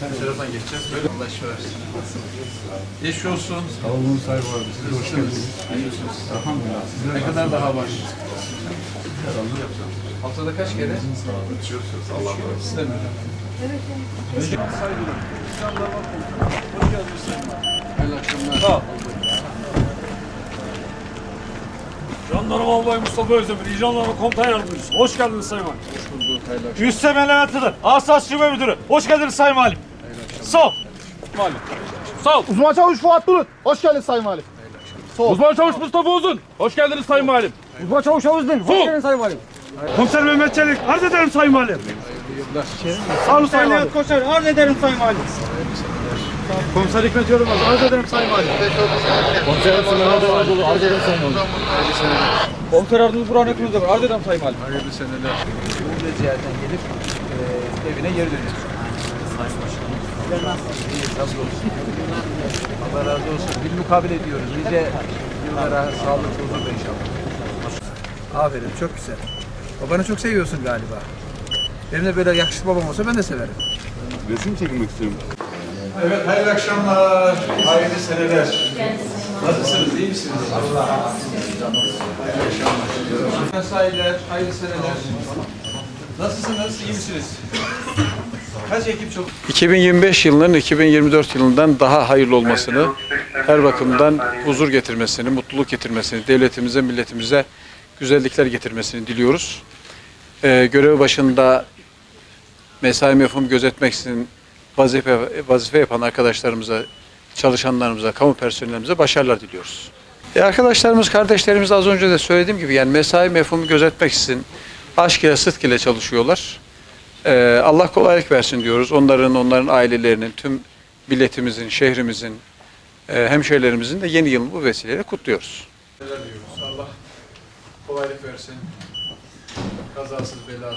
Sen taraftan geçeceğiz. Böyle Allah şifa versin. Geçmiş olsun. Sağ olun Sayın Valim. Siz hoş geldiniz. Hayırlısı Elhamdülillah. Sizler Ne kadar daha var? Haftada kaç kere? Allah korusun. Siz de mi? Evet. Saygılar. İslam'da bak. Hoş geldiniz. Hayırlı akşamlar. Sağ ol. Jandarma Albay Mustafa Özdemir, İcanlarma Komutan Yardımcısı. Hoş geldiniz Sayın Valim. Hoş bulduk. Hayırlı akşamlar. Üste Melahatı'dır. Asas Şube Müdürü. Hoş geldiniz Sayın Valim. Sağ ol. Valim. Sağ ol. Uzman Çavuş Fuat Bulut. Hoş geldin Sayın Valim. Uzman Çavuş Mustafa Uzun. Hoş geldiniz Sayın Valim. Uzman Çavuş Dil. Hoş geldin Sayın Valim. Komiser Mehmet Çelik. Arz ederim Sayın Valim. Sağ olun Sayın Valim. Koçer. Arz ederim Sayın Valim. Komiser Hikmet Yorulmaz. Arz ederim Sayın Valim. Komiser Ardınız Burhan Ekmez'de var. Arz ederim Sayın Valim. Hayırlı seneler. Ziyaretten gelip e, evine geri dönüyorsun. Sayın Başkanım. İyi, razı olsun. Allah razı olsun. Bir mukabele ediyoruz. Nice yıllara sağlık, huzurla inşallah. Aferin, çok güzel. Babanı çok seviyorsun galiba. Benim de böyle yakışıklı babam olsa ben de severim. Resim çekilmek istiyorum. Evet, hayırlı akşamlar, hayırlı seneler. Nasılsınız, iyi misiniz? Allah Hayırlı akşamlar. Hayırlı seneler. Nasılsınız, iyi misiniz? Kaç ekip çok? 2025 yılının 2024 yılından daha hayırlı olmasını, her bakımdan huzur getirmesini, mutluluk getirmesini, devletimize, milletimize güzellikler getirmesini diliyoruz. Ee, görev başında mesai mefhum gözetmeksizin vazife, vazife yapan arkadaşlarımıza, çalışanlarımıza, kamu personelimize başarılar diliyoruz. E arkadaşlarımız, kardeşlerimiz az önce de söylediğim gibi yani mesai mefhumu gözetmeksizin aşk ile sıdk ile çalışıyorlar. Ee, Allah kolaylık versin diyoruz. Onların, onların ailelerinin, tüm milletimizin, şehrimizin, e, hemşehrilerimizin de yeni yılını bu vesileyle kutluyoruz. Allah kolaylık versin. Kazasız belasız.